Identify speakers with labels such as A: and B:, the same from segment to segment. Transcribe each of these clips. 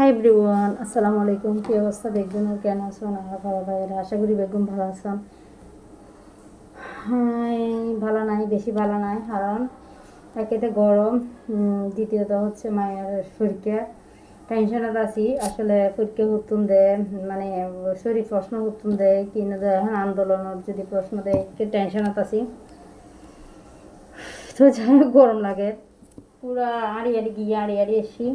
A: Hi everyone আসসালামু আলাইকুম কী অবস্থা? বেগুনের কেন আছেন? আমার ভালো, ভাইয়েরা, আশা করি বেগুন ভালো হাই, ভালো নাই, বেশি ভালো নাই, কারণ একেতে গরম দ্বিতীয়ত হচ্ছে মায়ের শরীরকে টেনশনত আছি, আসলে পরীক্ষা হুতুন দেয় মানে শরীর প্রশ্ন হুতুন দেয়, কি না দে এখন আন্দোলনের যদি প্রশ্ন দেয় টেনশনত আছি। তো যাই গরম লাগে। পুরা আড়ি আড়ি গিয়ে আড়ি আড়ি এসি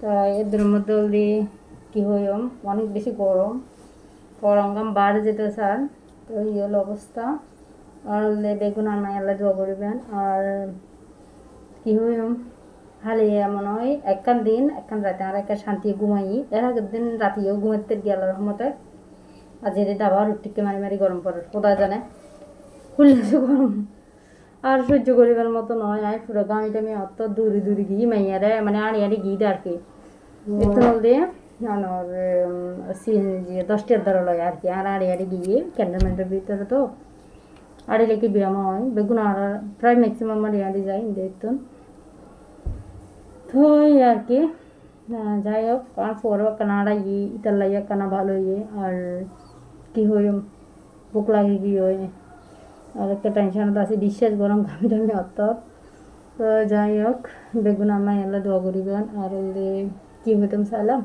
A: তা এদের মধ্যে অলরেডি কী হইম অনেক বেশি গরম। গরম বাড়ে যেতে স্যার তো এই হলো অবস্থা। আর হলে বেগুন আর মায়াল্লা দোয়া করিবেন। আর কি হইম খালি এমন হয়, একখান দিন, একখান রাতে আর একটা শান্তি ঘুমাই। এর আগের দিন রাতিও ঘুমাতে গেল রহমতে আর যেতে আবার উঠিকে মারি মারি গরম পড়ে খোদা জানে। খুললে গরম। আর সহ্য করিবার মতো নয়, আয় পুরো গামি টামি অত দূরে দূরে গিয়ে মাইয়ারে মানে আড়ি আড়ি গিয়ে আর কি। একটু নল দিয়ে আমার সিএনজি দশটার দ্বারা লয় আর কি আর আড়ি আড়ি গিয়ে ক্যান্টনমেন্টের ভিতরে তো আড়ি লেগে বিরাম হয়। বেগুন আর প্রায় ম্যাক্সিমাম আড়ি আড়ি যায় দেখতুন। তো এই আর কি যাই হোক আমার পরেও কানা আড়াই ইতার লাগিয়ে কানা ভালো ইয়ে আর কি হই বুক লাগে কি হয় আর একটা টেনশন আছে বিশ্বাস গরম ঘামি টামি অত তো যাই হোক বেগুন আমার এলা দোয়া করিবেন আর হলে হইতাম চাইলাম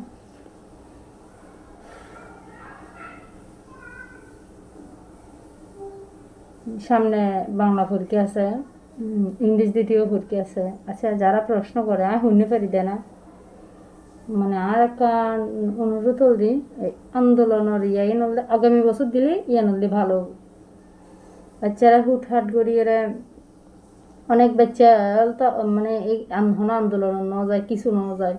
A: সামনে বাংলা ফুরকি আছে ইংলিশ দ্বিতীয় ফুরকি আছে। আচ্ছা যারা প্রশ্ন করে, আমি শুনে পারি না মানে আর একটা অনুরোধ হলদি, এই আন্দোলনের ইয়ে নলে আগামী বছর দিলে ইয়ে নলে ভালো। বাচ্চারা হুটহাট এরা অনেক বাচ্চা মানে এই আন্দোলন, ন যায়, কিছু ন যায়।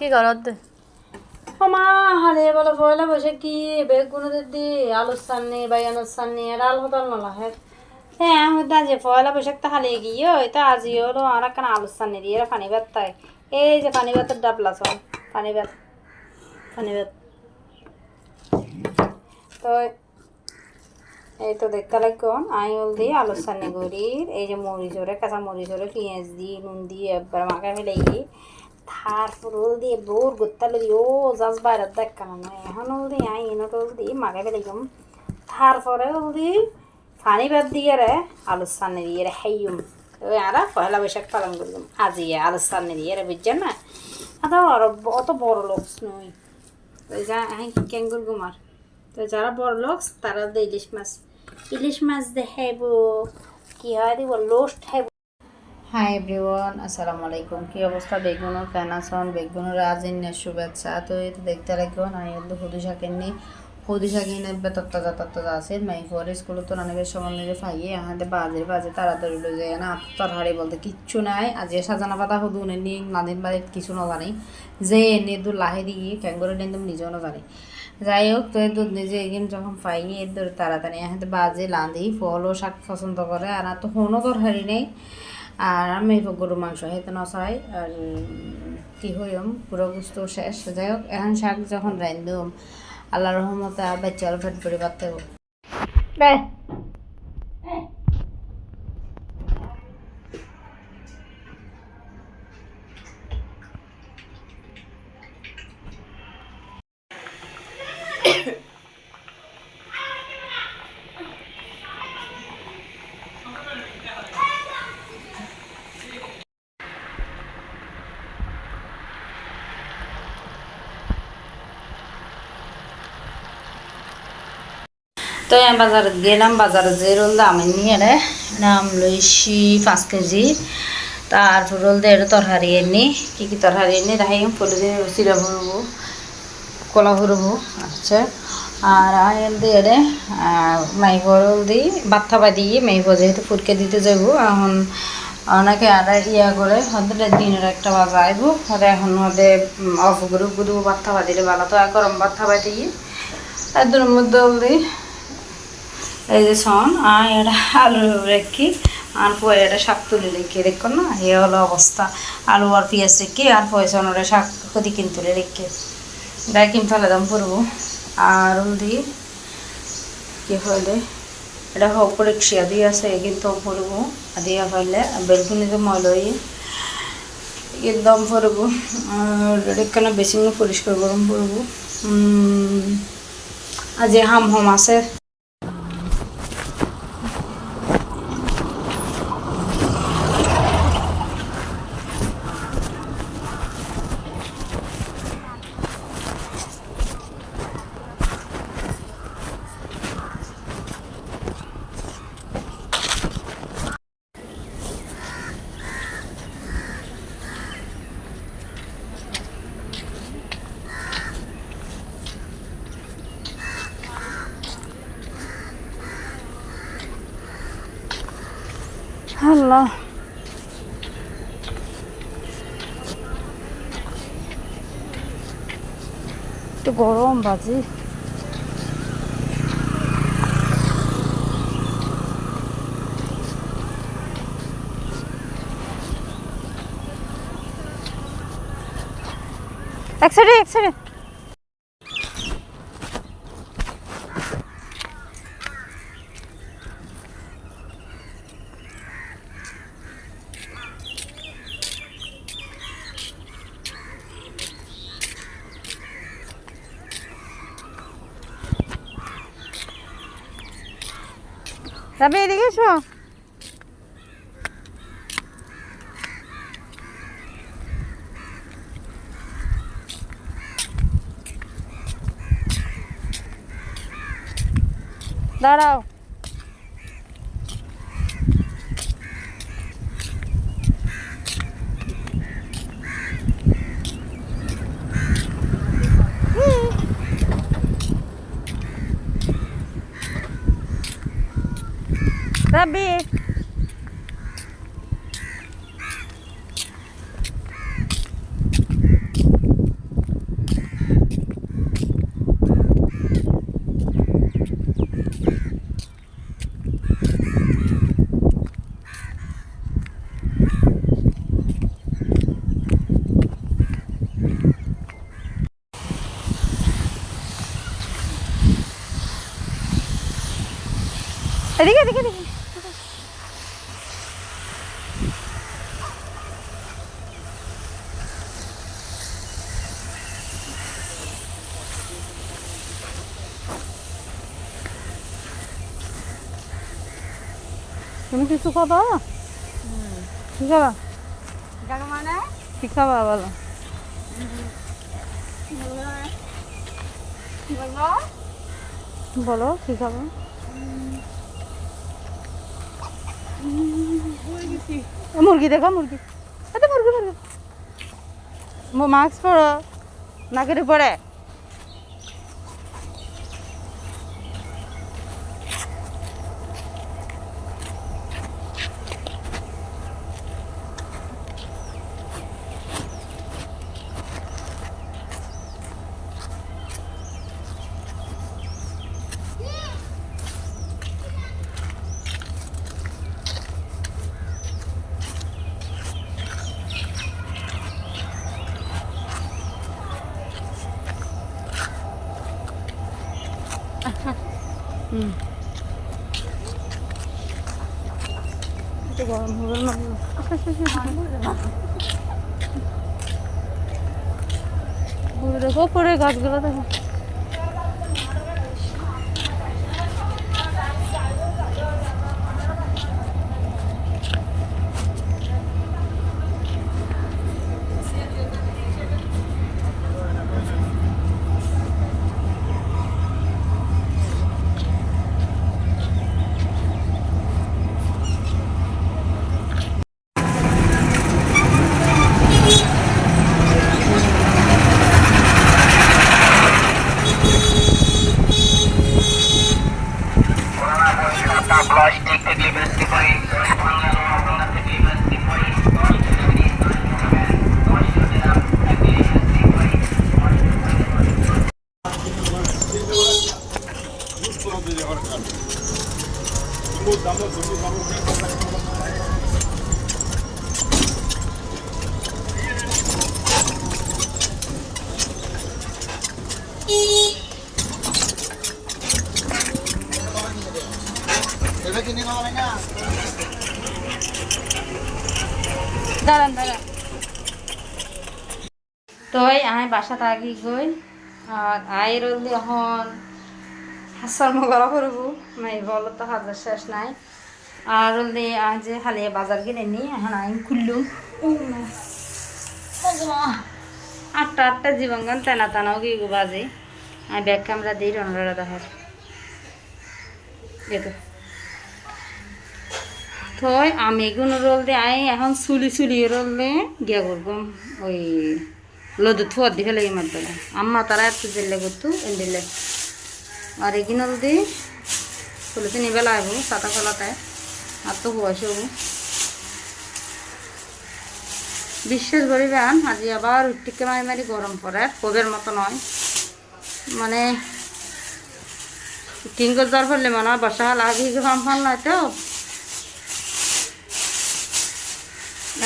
B: কি ঘৰত
A: মা হারে বলে পয়লা বসে কি? বেগুন দি আলুর সামনে বাইয়ানোর সামনে আর আল হতাল নলাহে হ্যাঁ আমি যে পয়লা বৈশাখ তো হালিয়ে গিয়ে তো আজি হলো, আর একখান আলুর সামনে দিয়ে পানি ভাত এই যে পানি ভাতের ডাবলা চল পানি ভাত পানি ভাত। তো এই তো দেখতে লাগুন আমি হল দিয়ে আলুর সামনে গড়ির এই যে মরিচ কাঁচা মরিচ ওরে পেঁয়াজ দিয়ে, নুন দিয়ে, একবার মাখা ফেলে গিয়ে তারপর ওল দিয়ে বোর গোত্তালে ও যাস বাইরের দেখ কেন নয় এখন ওল দিয়ে আই এনত মাখা ফেলে গেম তারপরে দিয়ে পানি ভাত দিয়ে রে আলুর সামনে দিয়ে রে হাইম ওই আরা পয়লা বৈশাখ পালন করলাম আজি আলুর সামনে দিয়ে রে বুঝছেন না আদা আর অত বড় লোক নই তো যা আমি কেন করব মার তো যারা বড় লোক তারা ইলিশ মাছ ইলিশ মাছ দেখাইব কি হয় দিব লোস্ট খাইব হাই এভরিওয়ান আসসালামু আলাইকুম। কি অবস্থা? বেগুনের আছেন বেগুনের আজিনের শুভেচ্ছা। তো এই দেখতে রাখবেন আমি হলো হুদু শাকের নি হুদু শাকের নেবে তত্তাজা তত্তাজা আছে, মাই ফোরে স্কুলে তো অনেকের সময় নিয়ে ফাইয়ে আমাদের বাজে বাজে তাড়াতাড়ি উঠে যায় না তরহারি বলতে কিচ্ছু নাই। আজ সাজানা পাতা হুদু নি নাদিন বাজে কিছু না জানি। যে এনে দু লাহে দিয়ে ক্যাঙ্গরে নেন তুমি নিজেও না জানি। যাই হোক, তো দুধ নিজে এগিয়ে যখন পাই এর তাড়াতাড়ি এখানে বাজে লাঁদি ফলও শাক পছন্দ করে, আর আর তো কোনো তরকারি নেই। আর আমি গরু মাংস হেতে নসাই আর, কি হইম পুরো গুস্ত শেষ। যাই হোক, এখন শাক যখন রান্ধুম আল্লাহ রহমতে বাচ্চা ফেট পরিবার পারতে তো আমি বাজারে, গেলাম বাজারে যে রোল দাম নিয়ে রে দাম লইছি পাঁচ কেজি। তারপর রোল দিয়ে তরকারি এনে, কী কী তরকারি এনে রাখি ফুলে চিরা ভরবো কলা ভরবো আচ্ছা। আর আয়েল দিয়ে রে মাইভ রোল দিই বাত্থা বা দিয়ে মাইভ যেহেতু ফুটকে দিতে যাব এখন অনেকে আর ইয়া করে হতে দিনের একটা বাজা আইব হতে এখন হতে অফ করে গুরু বাত্থা বা দিলে ভালো তো, আর গরম বাত্থা বা দিয়ে এদের মধ্যে দিই এই যে শোন আর আলু রেখি, আর পরে এটা শাক তুলে রেখে, দেখো না, এ হলো অবস্থা। আলু আর পেঁয়াজ রেখে, আর পয়সা ওরা শাক কদি কিন তুলে রেখে। এটা কিন ফেলে দাম পড়ব। আর দিয়ে কি হলে এটা হোক রিক্সা দিয়ে আছে কিন্তু পড়ব। দিয়া ফেললে বেলকুনিতে ময়লাই একদম পড়ব। আর এখানে বেশি পরিষ্কার গরম পড়ব? আর যে হাম হম আছে আল্লাহ একটু গরম বাজি এক সাইডে তবে এদিকে এসো। দাঁড়াও। রাবি এদিকে এদিকে এদিকে খাবা কি খাবা কি খাবা বলো। বলো। কি খাবা এ মুরগি দেখো মুরগি। এত মুরগি মুরগি। মাস্ক পরো নাকের পরে গরম হবে না? দেখো পরে গাছগুলো দেখো। তই আমি বাসা থাকি গই আয়ের হলদি এখন হাসার মগলা করব নাই বল তো হাজার শেষ নাই। আর আজ যে খালি বাজার কিনে নি, এখন আমি খুললুম আটটা আটটা জীবনগণ টানা টানাও কি বাজে আমি ব্যাগ ক্যামেরা দিই রনরা দেখার দেখো থই আমি এগুলো রোল দিয়ে আই এখন চুলি চুলি রোল দিয়ে গিয়া করব ওই থুয়া দি ফেলে মাত্র আম্মা তারা একটু দিলে করতু এন্ডিলে আর এগুলো দি চুলিতে নিবে লাগবো সাতা কলাতে আর বিশ্বাস করিবেন আজি আবার উঠিকে মারি মারি গরম পড়ে কবের মতো নয় মানে টিঙ্গর জ্বর পড়লে মনে হয় বর্ষা লাগি ফান ফান নয় তো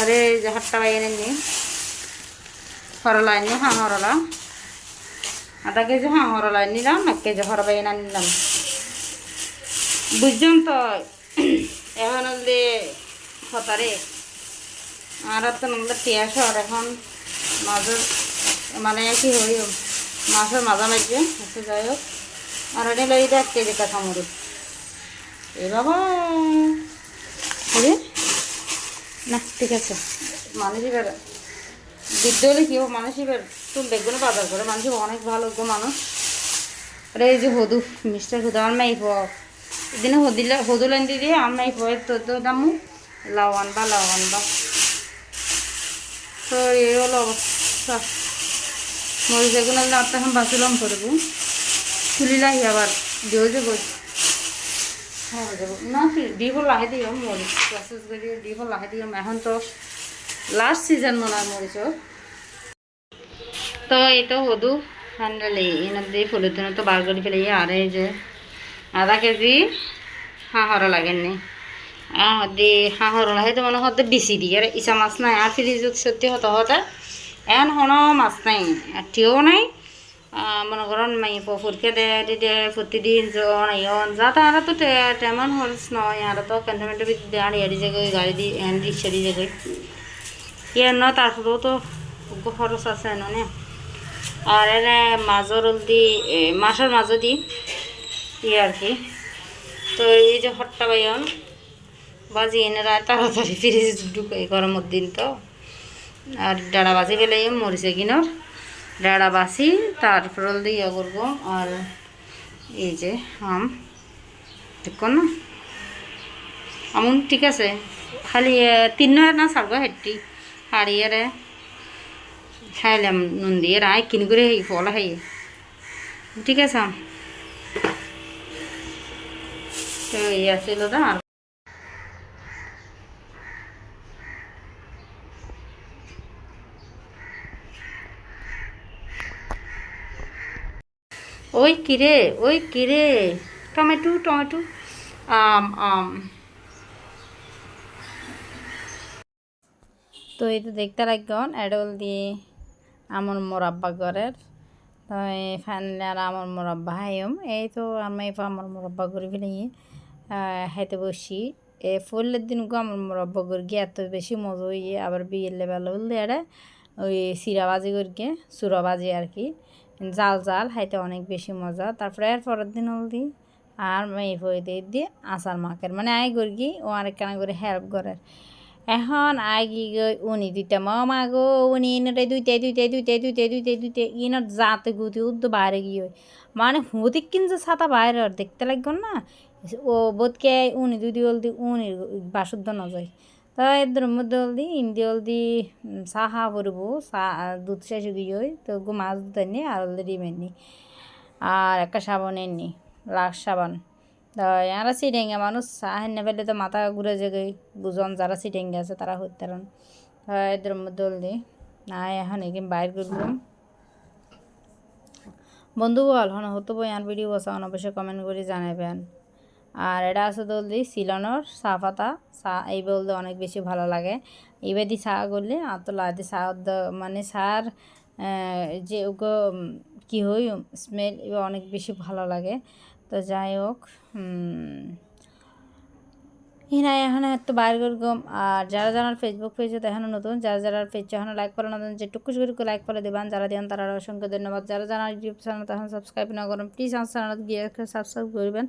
A: আরে যে হাটটা বাইরে নি হরলা নি হাঁ হরলা আধা কেজি হাঁ হরলা নিলাম, এক কেজি হর বাইনা নিলাম। বুঝছেন তো? এখন হলে হতারে আর তো আমাদের টিয়া শহর এখন মাছের মানে কি হই, মাছের মাজা মাঝে একটু যাই হোক। আর এনে লই দেখ কেজি কাঁচা মরিচ এ বাবা। আরে, না, ঠিক আছে। মানুষ এবার বৃদ্ধ হলে কি মানুষ এবার তুমি বেগুনে বাজার করে। মানুষ অনেক ভালো গো মানুষ। আরে এই যে হদু, মিস্টার হদু আমার মাই হোক এদিনে হদিলে, হদু লাইন দিয়ে দিয়ে আমার মাই হোক তো তো দামু। লাউ আনবা লাউ আনবা। তো এই হলো অবস্থা। মরিচ এগুলো আপনার এখন বাঁচলাম করব তুলিলাই আবার দিও যে বই হ্যাঁ না দিব লাহে দিও, মরিচ প্রসেস করে দিব লাহে দিও। এখন তো লাস্ট সিজন মনে হয় মরিচর তো এই তো হদু হ্যান্ডেল এনার দিয়ে ফুলের জন্য তো বার করে ফেলে আর এই যে আধা কেজি হাঁহরা লাগেননি আহ দি হাঁহর লাগে তো মনে হতে বেশি দিয়ে আর ইচা মাছ নাই আর ফ্রিজত সত্যি হতে হতে এন হনো মাছ নাই টিও নাই মনে করেন মাই ফুরকে দে প্রতিদিন জন ইয়ন যা তারা তো তেমন হলস নয় আর তো ক্যান্টনমেন্টের ভিতরে আর এড়ি যাগে গাড়ি দিয়ে এন রিক্সা দিয়ে যাগে ইয়ার ন তারপরেও তো খরচ আছে এনে আর এনে মাজর দি এ, মাছের মাঝে দি ই আর কি তো এই যে হট্টা বাইন বাজি এনে তাড়াতাড়ি ফ্রিজ ঢুকে গরমের দিন তো। আর ডাড়া বাজি ফেলে মরিচে কিনোর ডাড়া বাসি তারপর দিয়ে ইয়ে করব আর এই যে আম। দেখো না। আমন ঠিক আছে। খালি তিন না সারগো হেঁটি হাড়িয়ারে খাইলাম নুন দিয়ে রায় কিন করে হেই ফল হেই ঠিক আছে। তো এই আছিল দা আর ওই কিরে ওই কিরে, টমেটো টমেটো, আম আম। তো এই তো দেখতে লাগন এডল দিয়ে আমার মোরাব্বা ঘরের। তো ফাইনালি আর আমার মোরাব্বা হাইম এই তো আমি আমার মোরাব্বা করে ফেলে হাইতে বসি। এ ফুলের দিন গো আমার মোরাব্বা করে এত বেশি মজা হইয়ে আবার বিয়ের লেবেল বললে এটা ওই সিরাবাজি করে সুরাবাজি আর কি। জাল জাল, হাইতে অনেক বেশি মজা। তারপরে এর পরের দিন হলদি আর মেয়ে ফই দিয়ে দিয়ে আচার মাকের মানে আই গর্গি ও আরেক কানা করে হেল্প করার এখন আগি গই উনি দুইটা মামা গো উনি ইনটাই দুইটাই দুইটাই দুইটাই দুইটাই দুইটাই দুইটাই ইনত যাতে গুতি উদ্দ বাইরে গিয়ে মানে হুদিক কিন্তু ছাতা বাইরে আর দেখতে লাগবে না? ও বোধকে উনি দুই হলদি উনি বাসুদ্ধ নজয়। তো এদের মধ্যে হলদি ইন্দি হলদি চাহা করব চা দুধ শেষ গিয়ে তো গো মাছ দুধ এনে আর হলদি ডিম এনে আর একটা সাবান এনে লাক্স সাবান। এরা সিটেঙ্গা মানুষ এনে পেলে তো মাথা ঘুরে যাবে বুঝন যারা সিটেঙ্গা আছে, তারা হইতে এদের মধ্যে হলদি না, এখন এখানে বাইর করলাম বন্ধু বল, হন, হতো বই আর ভিডিও বসা অবশ্যই কমেন্ট করে জানাবেন। আর এটা আছে দলদি সিলনের চা পাতা চা এই বলতে অনেক বেশি ভালো লাগে। এইবাদি চা করলে আর তো লাদি চা মানে সার যে ওগো কি হই স্মেল, এবার অনেক বেশি ভালো লাগে। তো যাই হোক হিনাই এখন একটু বাইর করগম আর যারা যারা ফেসবুক পেজে এখনও নতুন, যারা যারা পেজ এখনও লাইক করে নতুন যে টুকু করে লাইক করে দেবেন, যারা দিন তারা অসংখ্য ধন্যবাদ। যারা যারা ইউটিউব চ্যানেল তখন সাবস্ক্রাইব না করেন প্লিজ আমার চ্যানেল গিয়ে সাবস্ক্রাইব করবেন।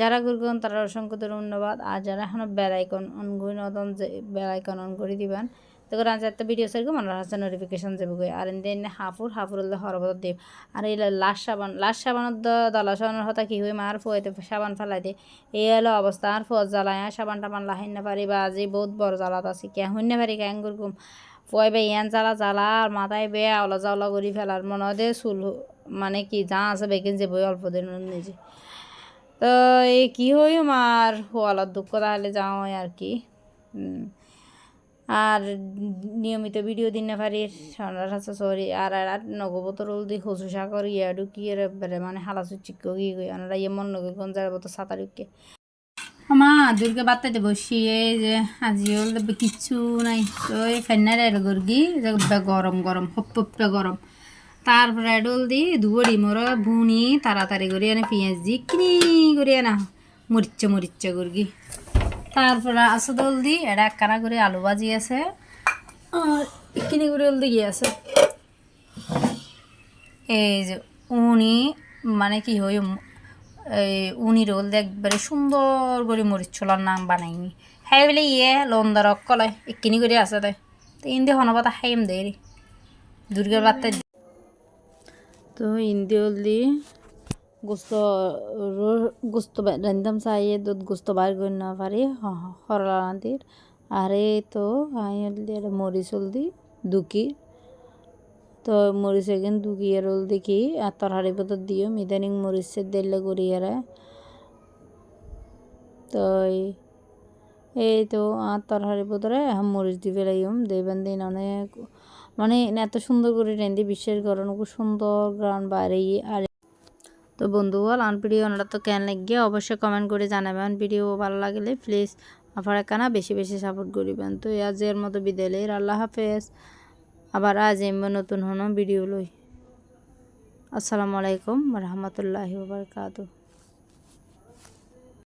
A: যারা করবেন তারা অসংখ্য ধন্যবাদ। আর যারা এখনও বেলাইকন অন করে নতুন যে বেলাইকন অন করে দিবেন তখন আজ একটা ভিডিও সেরকম মনে হচ্ছে নোটিফিকেশন যাবে গই আর দেন হাফুর হাফুর হলে হরবত দেব। আর এই লাশ সাবান, লাশ সাবানত দলা সাবানের হতা কি হয়ে মার ফুয়াইতে সাবান দে এই হলো অবস্থা। আর ফুয়ার জ্বালায় সাবান টাবান লাহাই না পারি, বা আজি বহুত বড় জ্বালাত আছে। কে হইন না পারি কেন করকুম ফুয়াই বে ইয়ান জ্বালা জ্বালা, আর মাথায় বে আওলা জাওলা করি ফেলার। মনে হয় চুল মানে কি যা আছে বেগেন যে বই অল্প দিন নিজে। তো এই কী হই আমার হওয়ালার দুঃখ তাহলে যাও আর কি। আর নিয়মিত ভিডিও দিন না পারি, সরি আর আর নগবতর দি হসু সাগর ইয়া ঢুকিয়ে বেড়ে মানে হালাসু চিক্ক গিয়ে গই আমরা ইয়ে মন নগে গঞ্জার বতো সাঁতার ঢুকে। মা, দুর্গে বাত্তাতে বসি এই যে আজি হল কিচ্ছু নাই তো এই ফেন্নার এর গর্গি গরম গরম, হপ হপটা গরম। তারপরে ডোল দি দুবড়ি মোর ভুনি তাড়াতাড়ি করে এনে পেঁয়াজ দি কিনি করে না মরিচ্চা মরিচ্চা গর্গি তারপরে আছে দল দি এটা একখানা করে আলু ভাজি আছে। আর কিনি করে হলদি গিয়ে আছে? এই যে উনি মানে কি হই এই উনি রোল একবারে সুন্দর করে মরিচ ছোলার নাম বানাইনি হ্যাঁ বলে ইয়ে লন্দার অকলে একিনি করে আছে তাই তো ইন্দি হনবাতা হাইম দেরি দুর্গার বার্তা তো ইন্দি হলদি গোস্ত গোস্ত রান্ধাম চাই দুধ গোস্ত বার করে না পারি হরলা রাঁধির আর এই তো মরিচ হলদি দুকি তো মরিচ এগেন দুকি আর হলদি কি আর তরহারি পত্র দিও ইদানিং মরিচের দিলে আর তো এই তো আর তরহারি পত্রে মরিচ দি ফেলাইম দেবেন দিন অনেক মানে এত সুন্দর করে রেঁধি বিশ্বাস করেন খুব সুন্দর গ্রাউন বাইরে আর তো বন্ধুগণ আন ভিডিও তো কেন লাগিয়ে অবশ্যই কমেন্ট করে জানাবেন ভিডিও ভালো লাগলে প্লিজ আপনারা কানা বেশি বেশি সাপোর্ট করিবেন। তো আজের মতো বিদায় আল্লাহ হাফেজ। আবার আজ এমন নতুন হন ভিডিও লই। আসসালামু আলাইকুম রহমতুল্লাহি বারকাতুহ।